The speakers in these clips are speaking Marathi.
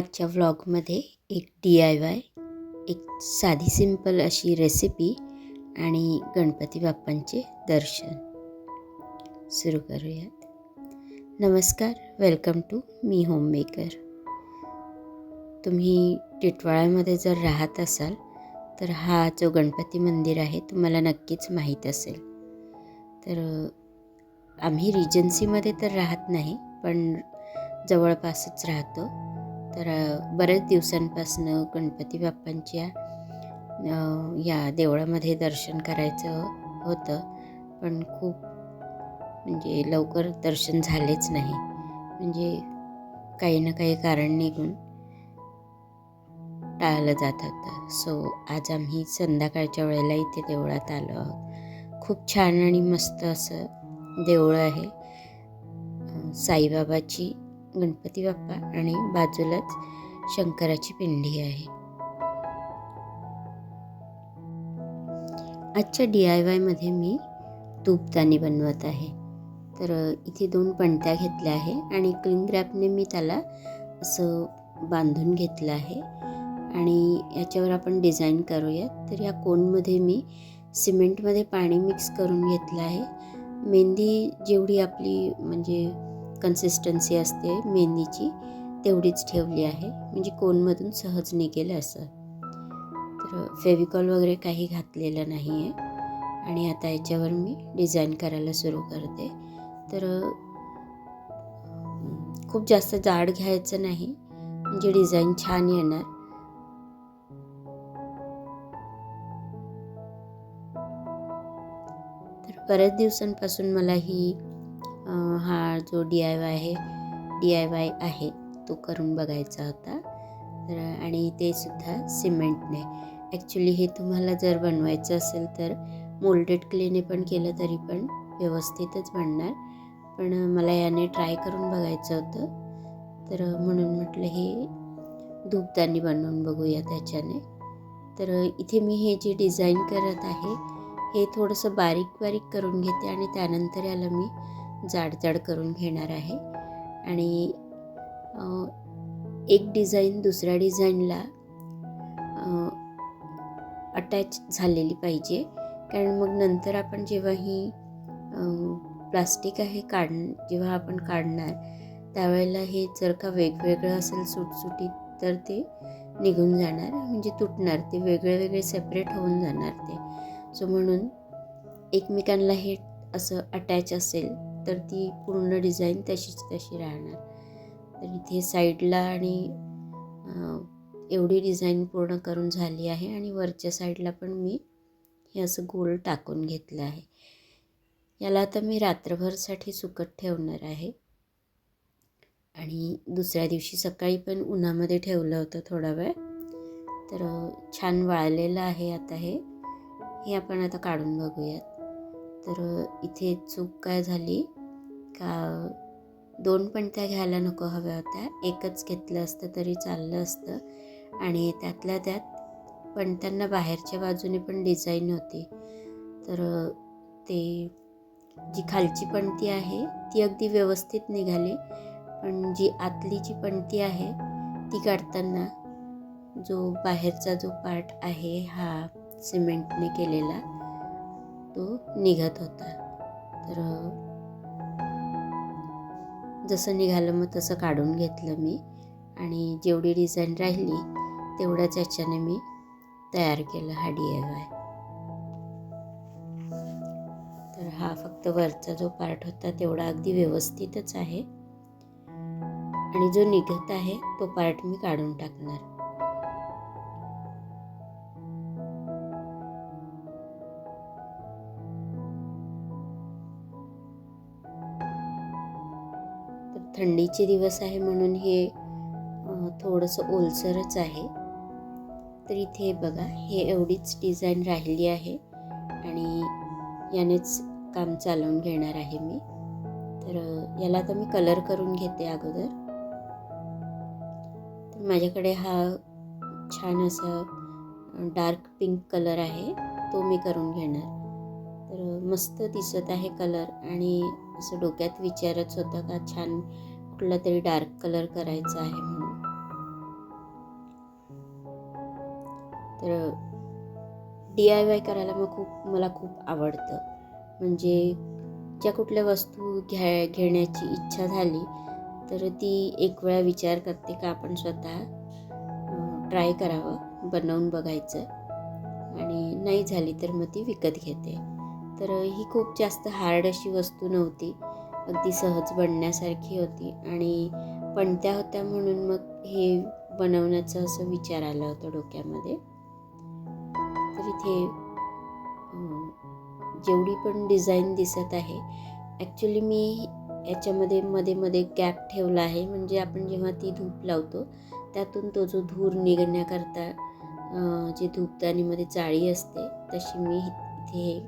आजच्या व्लॉगमध्ये एक डी आय वाय एक साधी सिंपल अशी रेसिपी आणि गणपती बाप्पांचे दर्शन. सुरू करूयात. नमस्कार welcome to Mi home maker तुम्ही टिटवाळ्यामध्ये जर राहत असाल तर हा जो गणपती मंदिर आहे तुम्हाला नक्कीच माहीत असेल. तर आम्ही रिजन्सीमध्ये तर राहत नाही पण जवळपासच राहतो. तर बरेच बऱ्याच दिवसांपासनं गणपती बाप्पांच्या या देवळामध्ये दर्शन करायचं होतं. पण खूप म्हणजे लवकर दर्शन झालेच नाही. म्हणजे काही ना काही कारण निघून टाळलं जात होतं. सो आज आम्ही संध्याकाळच्या वेळेला इथे देवळात आलो आहोत. खूप छान आणि मस्त असं देऊळ आहे. साईबाबाची गणपती बाप्पा आणि बाजूलाच शंकराची पिंडी आहे. आजच्या डी आय वायमध्ये मी तूपदाणी बनवत आहे. तर इथे दोन पणत्या घेतल्या आहे आणि क्लिंग रॅपने मी त्याला असं बांधून घेतलं आहे. आणि याच्यावर आपण डिझाईन करूयात. तर या कोनमध्ये मी सिमेंटमध्ये पाणी मिक्स करून घेतलं आहे. मेहंदी जेवढी आपली म्हणजे कन्सिस्टन्सी असते मेंदीची तेवढीच ठेवली आहे. म्हणजे कोनमधून सहज निघेल असं. तर फेविकॉल वगैरे काही घातलेलं नाही आहे आणि आता याच्यावर मी डिझाईन करायला सुरू करते. तर खूप जास्त जाड घ्यायचं नाही. म्हणजे डिझाईन छान येणार. तर बऱ्याच दिवसांपासून मला ही हा जो डी आय वाय आहे डी आय वाय आहे तो करून बघायचा होता. तर आणि ते सुद्धा सिमेंटने. ॲक्च्युली हे तुम्हाला जर बनवायचं असेल तर मोल्डेड क्लेने पण केलं तरी पण व्यवस्थितच बनणार. पण मला याने ट्राय करून बघायचं होतं. तर म्हणून म्हटलं हे धूपदानी बनवून बघूया त्याच्याने. तर इथे मी हे जे डिझाईन करत आहे हे थोडंसं बारीक बारीक करून घेते आणि त्यानंतर याला मी जाडजाड करून घेणार आहे. आणि एक डिझाईन दुसऱ्या डिझाईनला अटॅच झालेली पाहिजे. कारण मग नंतर आपण जेव्हा ही प्लास्टिक आहे काढ जेव्हा आपण काढणार त्यावेळेला हे जर का वेगवेगळं असेल सुटसुटीत तर ते निघून जाणार. म्हणजे तुटणार. ते वेगळे वेगळे सेपरेट होऊन जाणार ते. सो म्हणून एकमेकांना हे असं अटॅच असेल तर ती पूर्ण डिझाईन तशीच तशी राहणार. तर इथे साईडला आणि एवढी डिझाईन पूर्ण करून झाली आहे आणि वरच्या साईडला पण मी हे असं गोल टाकून घेतलं आहे. याला आता मी रात्रभरसाठी सुकत ठेवणार आहे. आणि दुसऱ्या दिवशी सकाळी पण उन्हामध्ये ठेवलं होतं थोडा वेळ. तर छान वाळलेलं आहे आता हे. हे आपण आता काढून बघूयात. तर इथे चूक काय झाली? का दोन पण त्या घ्यायला नको हव्या होत्या. एकच घेतलं असतं तरी चाललं असतं. आणि त्यातल्या त्यात पण त्यांना बाहेरच्या बाजूने पण डिझाईन होती. तर ते जी खालची पणती आहे ती अगदी व्यवस्थित निघाली. पण जी आतली जी पणती आहे ती काढताना जो बाहेरचा जो पार्ट आहे हा सिमेंटने केलेला तो निघत होता. तर जसं निघालं मग तसं काढून घेतलं मी. आणि जेवढी डिझाईन राहिली तेवढ्याच याच्याने मी तयार केलं हा डी आय तर हा फक्त वरचा जो पार्ट होता तेवढा अगदी व्यवस्थितच आहे. आणि जो निघत आहे तो पार्ट मी काढून टाकणार. थंडीचे दिवस आहे म्हणून हे थोडंसं ओलसरच आहे. तर इथे बघा हे एवढीच डिझाईन राहिली आहे आणि यानेच काम चालवून घेणार आहे मी. तर याला आता मी कलर करून घेते अगोदर. तर माझ्याकडे हा छान असा डार्क पिंक कलर आहे तो मी करून घेणार. तर मस्त दिसत आहे कलर आणि असं डोक्यात विचारच होता का छान कुठला तरी डार्क कलर करायचा आहे म्हणून. तर डी आय वाय करायला मग खूप मला खूप आवडतं. म्हणजे ज्या कुठल्या वस्तू घ्या घेण्याची इच्छा झाली तर ती एक वेळा विचार करते का आपण स्वतः ट्राय करावं बनवून बघायचं. आणि नाही झाली तर मग ती विकत घेते. तर ही खूप जास्त हार्ड अशी वस्तू नव्हती. अगदी सहज बनण्यासारखी होती. आणि पणत्या होत्या म्हणून मग हे बनवण्याचं असं विचार आला होता डोक्यामध्ये. तर इथे जेवढी पण डिझाईन दिसत आहे ॲक्च्युली मी याच्यामध्ये मध्ये मध्ये गॅप ठेवला आहे. म्हणजे आपण जेव्हा ती धूप लावतो त्यातून तो जो धूर निघण्याकरता जे धूपदानीमध्ये जाळी असते तशी मी इथे हे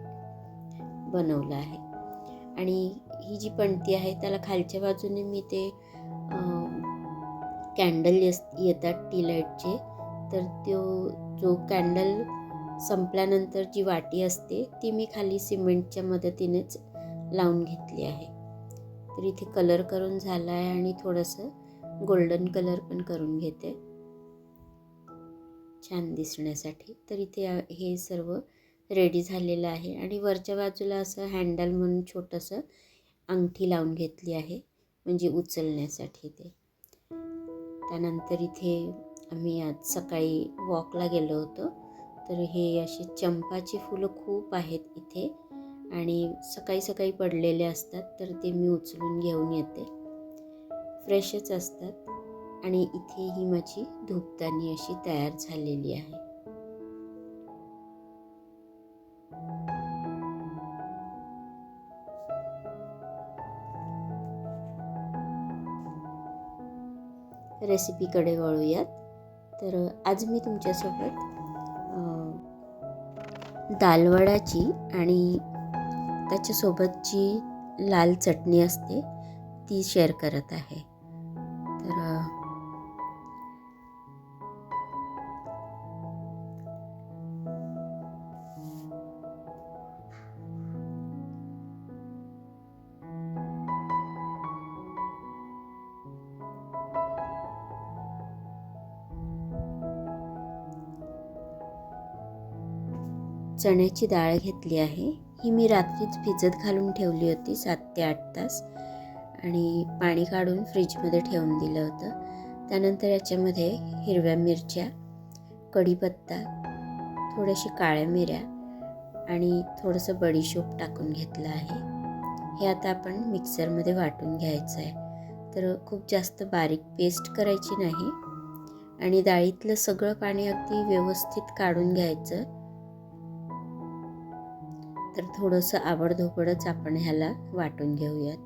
बनवलं आहे. आणि ही जी पणती आहे त्याला खालच्या बाजूने मी ते कॅन्डल येस येतात टी लाईटचे तर तो जो कॅन्डल संपल्यानंतर जी वाटी असते ती मी खाली सिमेंटच्या मदतीनेच लावून घेतली आहे. तर इथे कलर करून झाला आहे आणि थोडंसं गोल्डन कलर पण करून घेते. छान दिसण्यासाठी. तर इथे हे सर्व रेडी झालेलं आहे. आणि वरच्या बाजूला असं हँडल म्हणून छोटंसं अंगठी लावून घेतली आहे म्हणजे उचलण्यासाठी ते. त्यानंतर इथे आम्ही आज सकाळी वॉकला गेलो होतो. तर हे असे चंपाची फुलं खूप आहेत इथे आणि सकाळी सकाळी पडलेले असतात तर ते मी उचलून घेऊन येते. फ्रेशच असतात आणि इथे ही माझी धूपदानी अशी तयार झालेली आहे. रेसिपीकडे वळूयात. तर आज मी तुमच्यासोबत दालवडाची आणि त्याच्यासोबत जी लाल चटणी असते ती शेअर करत आहे. चण्याची डाळ घेतली आहे. ही मी रात्रीच भिजत घालून ठेवली होती सात ते आठ तास. आणि पाणी काढून फ्रीजमध्ये ठेवून दिलं होतं. त्यानंतर याच्यामध्ये हिरव्या मिरच्या कढीपत्ता थोड्याशी काळ्या मिऱ्या आणि थोडंसं बडीशोप टाकून घेतलं आहे. हे आता आपण मिक्सरमध्ये वाटून घ्यायचं आहे. तर खूप जास्त बारीक पेस्ट करायची नाही. आणि डाळीतलं सगळं पाणी अगदी व्यवस्थित काढून घ्यायचं. तर थोडंसं आवडधोपडच आपण ह्याला वाटून घेऊयात.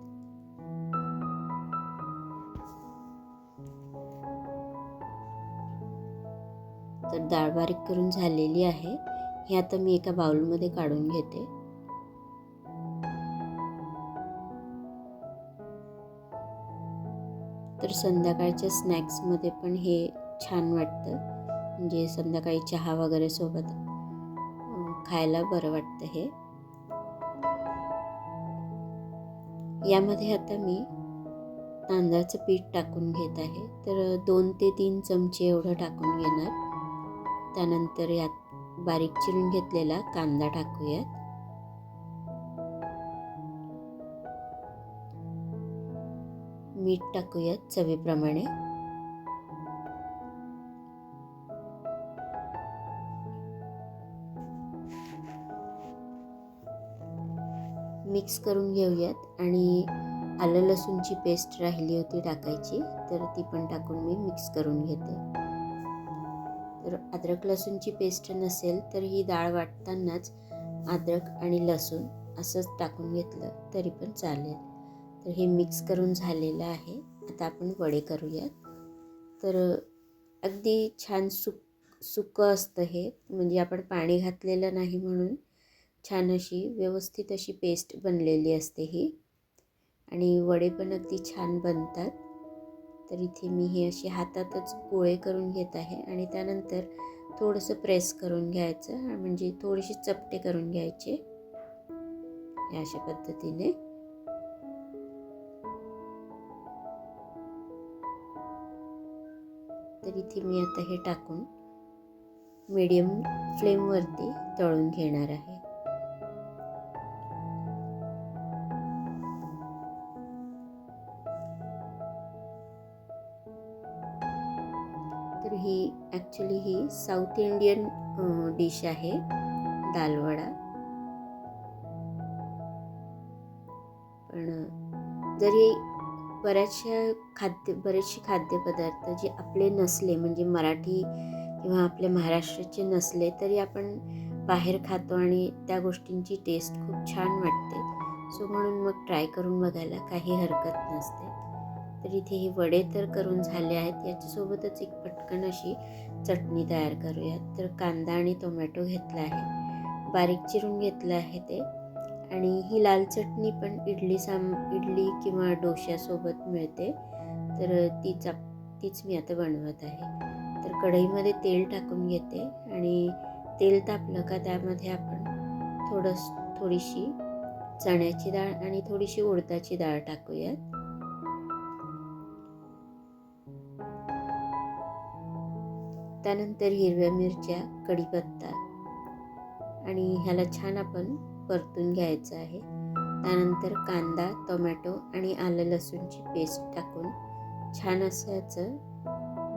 तर डाळ बारीक करून झालेली आहे. हे आता मी एका बाउलमध्ये काढून घेते. तर संध्याकाळच्या स्नॅक्समध्ये पण हे छान वाटतं. म्हणजे संध्याकाळी चहा वगैरे सोबत खायला बरं वाटतं हे. यामध्ये आता मी तांदळाचं पीठ टाकून घेत आहे. तर दोन ते तीन चमचे एवढं टाकून घेणार. त्यानंतर यात बारीक चिरून घेतलेला कांदा टाकूयात. मीठ टाकूयात चवीप्रमाणे. मिक्स करून घेऊयात. आणि आलं लसूणची पेस्ट राहिली होती टाकायची तर ती पण टाकून मी मिक्स करून घेते. तर अद्रक लसूणची पेस्ट नसेल तर ही डाळ वाटतानाच अद्रक आणि लसूण असंच टाकून घेतलं तरी पण चालेल. तर हे मिक्स करून झालेलं आहे. आता आपण वडे करूयात. तर अगदी छान सुक सुकं असतं हे. म्हणजे आपण पाणी घातलेलं नाही म्हणून छान अशी व्यवस्थित अशी पेस्ट बनलेली असते ही. आणि वडे पण अगदी छान बनतात. तर इथे मी हे असे हातातच गोळे करून घेत आहे आणि त्यानंतर थोडंसं प्रेस करून घ्यायचं म्हणजे थोडेसे चपटे करून घ्यायचे. या अशा पद्धतीने. तर इथे मी आता हे टाकून मीडियम फ्लेमवरती तळून घेणार आहे. ॲक्च्युली ही साऊथ इंडियन डिश आहे दालवडा. पण जरी बऱ्याचशा खाद्य बरेचसे खाद्यपदार्थ जे आपले नसले म्हणजे मराठी किंवा आपल्या महाराष्ट्राचे नसले तरी आपण बाहेर खातो आणि त्या गोष्टींची टेस्ट खूप छान वाटते. सो म्हणून मग ट्राय करून बघायला काही हरकत नसते. तर इथे हे वडे तर करून झाले आहेत. याच्यासोबतच एक पटकन अशी चटणी तयार करूयात. तर कांदा आणि टोमॅटो घेतला आहे. बारीक चिरून घेतलं आहे ते. आणि ही लाल चटणी पण इडली साम इडली किंवा डोश्यासोबत मिळते. तर तीच आप तीच मी आता बनवत आहे. तर कढईमध्ये तेल टाकून घेते. आणि तेल तापलं का त्यामध्ये आपण थोडंस थोडीशी चण्याची डाळ आणि थोडीशी उडदाची डाळ टाकूयात. त्यानंतर हिरव्या मिरच्या कढीपत्ता आणि ह्याला छान आपण परतून घ्यायचं आहे. त्यानंतर कांदा टोमॅटो आणि आलं लसूणची पेस्ट टाकून छान असं याचं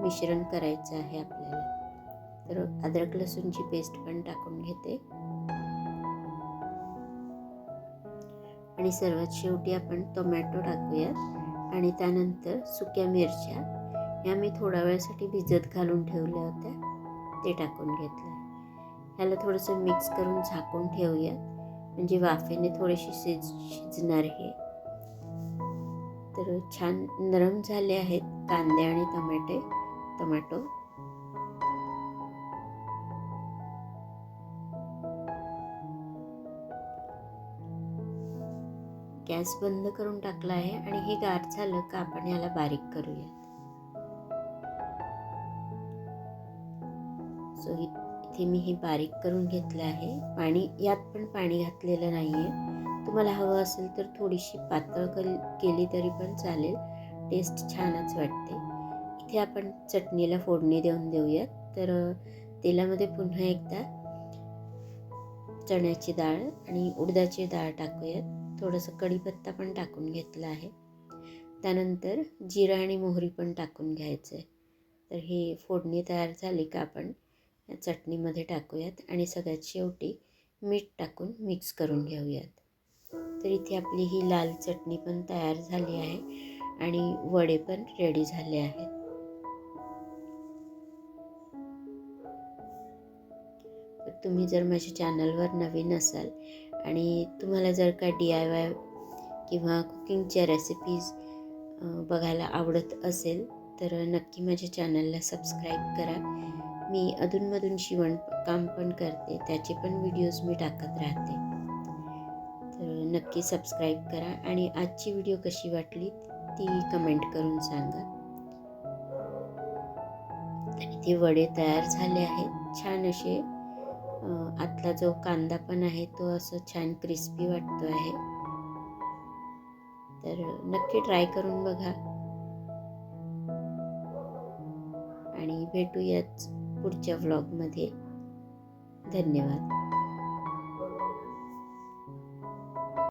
मिश्रण करायचं आहे आपल्याला. तर अद्रक लसूणची पेस्ट पण टाकून घेते. आणि सर्वात शेवटी आपण टोमॅटो टाकूयात आणि त्यानंतर सुक्या मिरच्या ह्या मी थोड्या वेळासाठी भिजत घालून ठेवल्या होत्या. ते टाकून घेतलं. ह्याला थोडंसं मिक्स करून झाकून ठेवूयात. म्हणजे वाफेने थोडेसे शिज शिजणार हे. तर छान नरम झाले आहेत कांदे आणि टमाटे टोमॅटो. गॅस बंद करून टाकला आहे आणि हे गार झालं का आपण याला बारीक करूयात. सो इथे मी हे बारीक करून घेतलं आहे. पाणी यात पण पाणी घातलेलं नाही आहे तुम्हाला हवं असेल तर थोडीशी पातळ कल केली तरी पण चालेल. टेस्ट छानच वाटते. इथे आपण चटणीला फोडणी देऊन देऊयात. तर तेलामध्ये पुन्हा एकदा चण्याची डाळ आणि उडदाची डाळ टाकूयात. थोडंसं कढीपत्ता पण टाकून घेतला आहे. त्यानंतर जिरा आणि मोहरी पण टाकून घ्यायचं आहे तर हे फोडणी तयार झाली का आपण? या चटणीमध्ये टाकूयात आणि सगळ्यात शेवटी मीठ टाकून मिक्स करून घेऊयात. तर इथे आपली ही लाल चटणी पण तयार झाली आहे आणि वडे पण रेडी झाले आहेत. तुम्ही जर माझ्या चॅनलवर नवीन असाल आणि तुम्हाला जर का डी आय वाय किंवा कुकिंगच्या रेसिपीज बघायला आवडत असेल तर नक्की माझ्या चॅनलला सबस्क्राईब करा. मी अधूनमधून शिवण काम पण करते त्याचे पण व्हिडिओज मी टाकत राहते. तर नक्की सबस्क्राईब करा आणि आजची व्हिडिओ कशी वाटली ती कमेंट करून सांगा. तर इथे वडे तयार झाले आहेत छान असे. आतला जो कांदा पण आहे तो असं छान क्रिस्पी वाटतो आहे. तर नक्की ट्राय करून बघा. आणि भेटूयाच पुढच्या व्लॉगमध्ये धन्यवाद.